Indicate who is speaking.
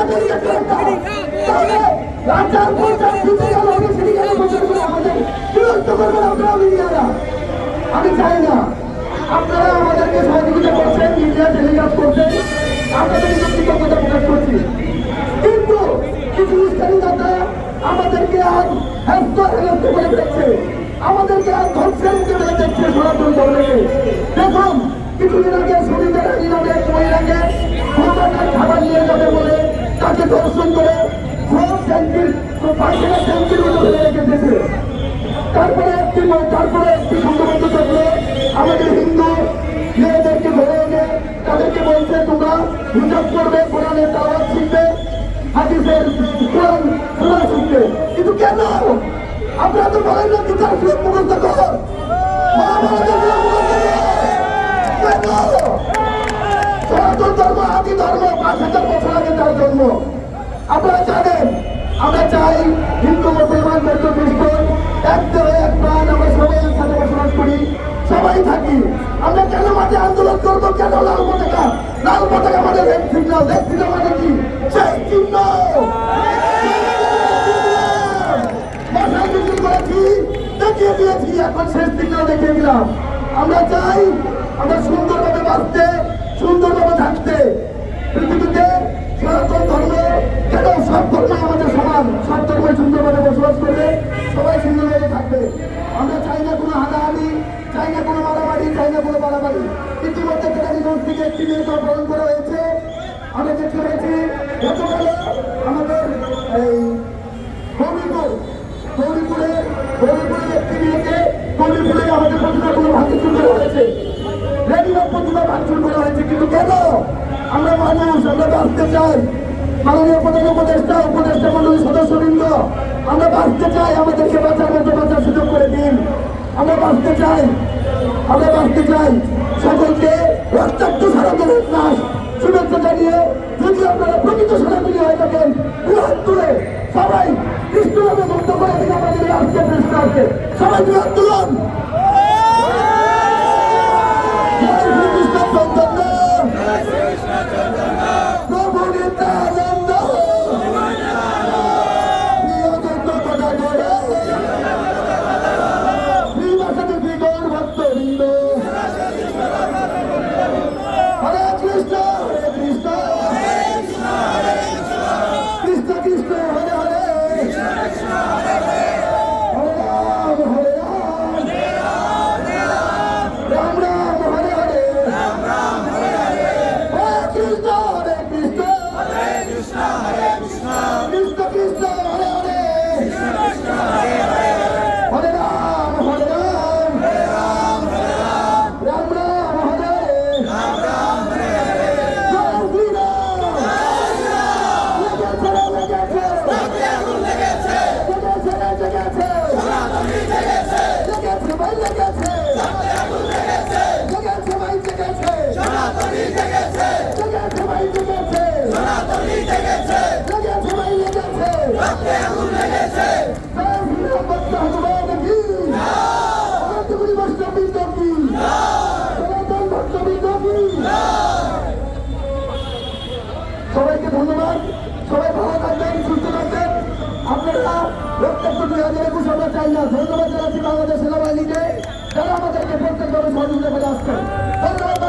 Speaker 1: আমি আমাদের বিরক্ত চাই না আপনারা আমাদেরকে সহযোগিতা করছেন মিডিয়া টেলিগ্রাফ করছেন আপনাদের কৃতজ্ঞতা প্রকাশ করছি কিন্তু কিছু দাদা আমাদেরকে আজ হ্যাস্ত হেলস্ত করে দেখছে আমাদেরকে আজ ধ্বংসের মুখে ফেলে দেখছে সনাতন ধর্মকে। দেখুন, কিছুদিন আগে শরীরের ইরানের মহিলাকে খাবার নিয়ে যাবে বলে তাকে দর্শন করে তারপরে একটি তারপরে একটি সংঘবদ্ধ থাকলে আমাদের হিন্দু মেয়েদেরকে ধরে এনে তাদেরকে বলছে, তোমরা হিসাব করবে, কোরআনের দাওয়াত শিখবে, হাদিসের কোরআন কোরআন শিখবে। কিন্তু কেন? আপনারা তো বলেন না শ্লোক মুখস্থ সনাতন ধর্ম পাঁচ হাজার বছর আগে তার জন্ম আপনারা জানেন, আমরা চাই হিন্দু, মুসলমান, বৌদ্ধ খ্রিস্টান এক দেহে এক প্রাণ আমরা সবাই একসাথে বসবাস করি, সবাই থাকি। আমরা কেন মাঠে আন্দোলন করব? কেন লাল পতাকা? লাল পতাকা মানে রেড সিগন্যাল রেড সিগন্যাল মানে কি? সেই চিহ্ন! দেখিয়ে দিয়েছি, এখন শেষ সিগন্যাল দেখিয়ে দিলাম। আমরা চাই আমরা সুন্দরভাবে বাঁচতে, সুন্দরভাবে থাকতে। আমরা চাই না কোনো হানাহানি চাই না কোনো মারামারি, চাই না কোনো মারামারি ইতিমধ্যে কেরানীগঞ্জ থেকে একটি মেয়েকে অপহরণ করা হয়েছে। আমরা দেখতে পেয়েছি গতকালে আমাদের এই গৌরীপুর, গৌরীপুরে গৌরীপুরে একটি মেয়েকে গৌরীপুরে আমাদের প্রতিমাগুলো ভাঙচুর করা হয়েছে। রেডিমেড প্রতিমা ভাঙচুর করা হয়েছে। কিন্তু কেন? আমরা মানুষ, আমরা বাঁচতে চাই। মাননীয় প্রধান উপদেষ্টা উপদেষ্টা মন্ডলীর সদস্যবৃন্দ, আমরা বাঁচতে চাই, আমাদেরকে বাঁচার মতো বাঁচার সুযোগ করে দিন। আমরা বাঁচতে চাই, আমরা বাঁচতে চাই। সকলকে রক্তাক্ত সারাতনের নাশ শুভেচ্ছা জানিয়ে যদি আপনারা প্রকৃত সারাতনী হয়ে থাকেন, বৃহৎ তুলে সবাই কৃষ্ণভাবে মুক্ত করে দিন আমাদের আজকে সবাই বৃহৎ তুলুন। রক্তাক্ত দুই হাজার একুশ আমরা চাই না ধন্যবাদ জানাচ্ছি বাংলাদেশ সেনাবাহিনীকে। তারা আমাদেরকে প্রত্যেকভাবে সহযোগিতা করে আসছে ধন্যবাদ।